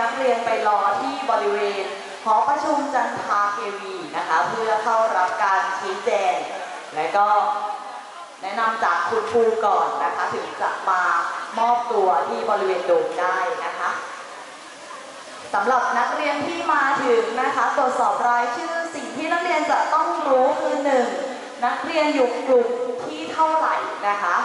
นักเรียนไปรอที่บริเวณหอประชุมจันทาเทวีนะคะเพื่อเข้ารับการชี้แจง และก็แนะนำจากคุณครูก่อนนะคะถึงจะมามอบตัวที่บริเวณโดมได้นะคะสำหรับนักเรียนที่มาถึงนะคะตรวจสอบรายชื่อสิ่งที่นักเรียนจะต้องรู้คือหนึ่งนักเรียนอยู่กลุ่มที่เท่าไหร่นะคะ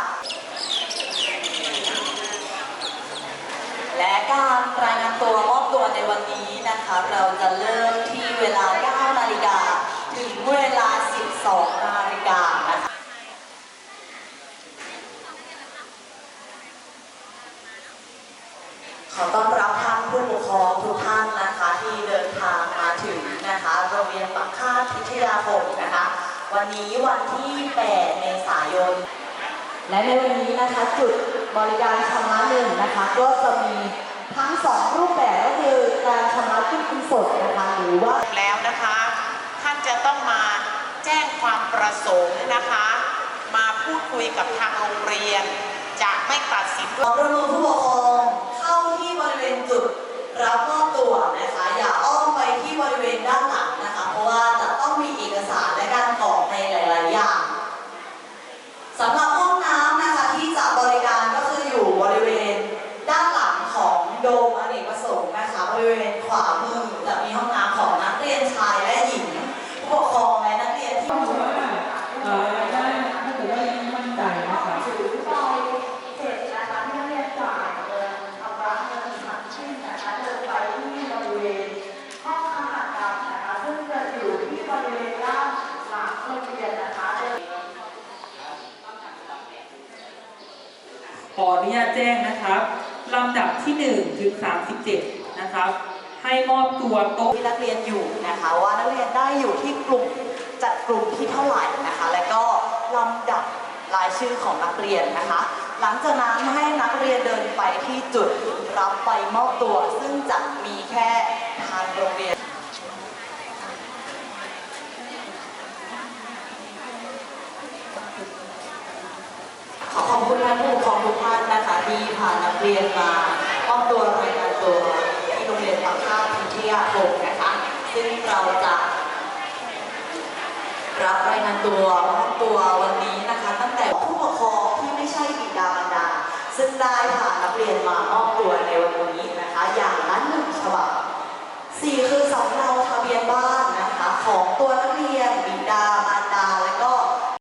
และการรายงานตัวมอบตัวในวันนี้นะคะ เราจะเริ่มที่เวลา 9 นาฬิกา ถึงเวลา 12 นาฬิกานะคะขอต้อนรับท่านผู้ปกครองทุกท่านนะคะ ที่เดินทางมาถึงนะคะโรงเรียนปักค่าพิทยาคมนะคะ วันนี้วันที่ 8 เมษายน และในวันนี้นะคะจุดบริการชำระเงินนะคะ ก็จะมีทั้งสองรูปแบบก็คือการชำระขึ้นเงินสดนะคะหรือว่าแล้วนะคะ ท่านจะต้องมาแจ้งความประสงค์นะคะ มาพูดคุยกับทางโรงเรียน จะไม่ตัดสินขอประเมินผู้ปกครองเข้าที่บริเวณจุดรับ มอเนกประสงค์นะคะบริเวณขวามือจะมีห้องน้ำของนักเรียนชายและหญิงผู้ปกครองและนักเรียนที่ต้องบอกว่าเอ่อรายได้ถ้าเกิดว่ายังมั่นใจนะครับถือใบเสร็จนะคะที่นักเรียนจ่ายเงินชำระเงินทั้งสิ้นนะคะเดินไปที่บริเวณห้องอาหารกรรมนะคะซึ่งจะอยู่ที่บริเวณด้านหลังโรงเรียนนะคะขออนุญาตแจ้งนะครับ ลำดับที่1ถึง37 นะครับ ให้มอบตัวโต๊ะที่นักเรียนอยู่นะคะ ว่านักเรียนได้อยู่ที่กลุ่มจัดกลุ่มที่เท่าไหร่นะคะ และก็ลำดับรายชื่อของนักเรียนนะคะ หลังจากนั้นให้นักเรียนเดินไปที่จุดรับใบมอบตัว ซึ่งจะมีแค่ทางโรงเรียน ข อขอบคุณท่านผู้ปกครองทุกท่านนะคะที่พานักเรียนมามอบตัวรายงานตัวที่โรงเรียนปักข้าพิทยาคมนะคะ ซึ่งเราจะรับรายงานตัวมอบตัววันนี้นะคะ ตั้งแต่ผู้ปกครองที่ไม่ใช่บิดามารดา ซึ่งได้พานักเรียนมามอบตัวในวันนี้นะคะ อย่างละหนึ่งฉบับสี่คือสำเนาทะเบียนบ้านนะคะ ของตัวนักเรียนบิดาม